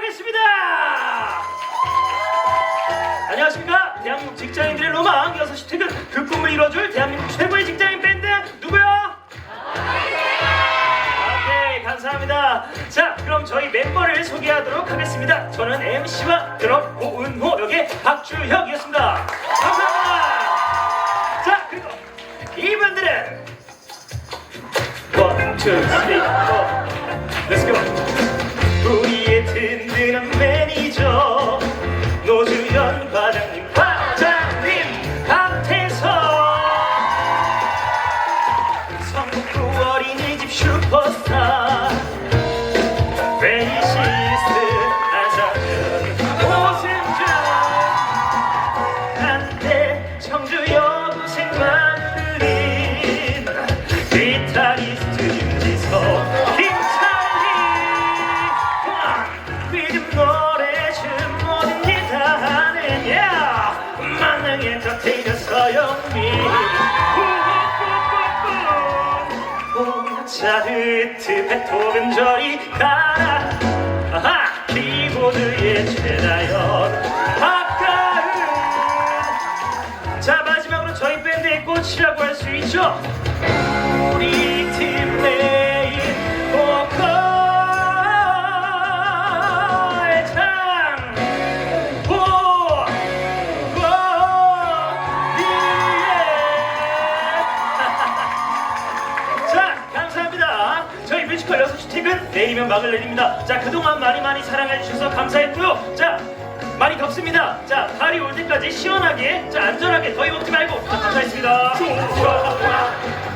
하겠습니다. 안녕하십니까? 대한민국 직장인들의 로망 6시 퇴근. 그 꿈을 이뤄줄 대한민국 최고의 직장인 밴드 누구요? 오케이 감사합니다. 자 그럼 저희 멤버를 소개하도록 하겠습니다. 저는 MC와 드럼 고은호 역의 박주혁이었습니다. 감사합니다. 자 그리고 이분들은 원, 투, 쓰리, 포. 렛츠고 우리의 든 든한 매니저 노주현 과장님 과장님 강태성 성북구 어린이집 슈퍼스타 베이시스 엔터테이너 서영민 모차르트 베토벤 저리 가라. 아하 키보드의 최다연 박가은 자 마지막으로 저희 밴드의 꽃이라고 할 수 있죠? 우리 팀 뮤지컬 6시 퇴근 내일이면 막을 내립니다. 자, 그동안 많이 많이 사랑해주셔서 감사했고요. 자, 많이 덥습니다. 자, 가을이 올 때까지 시원하게, 자, 안전하게 더위 먹지 말고. 자, 감사했습니다. 완벽해 우리는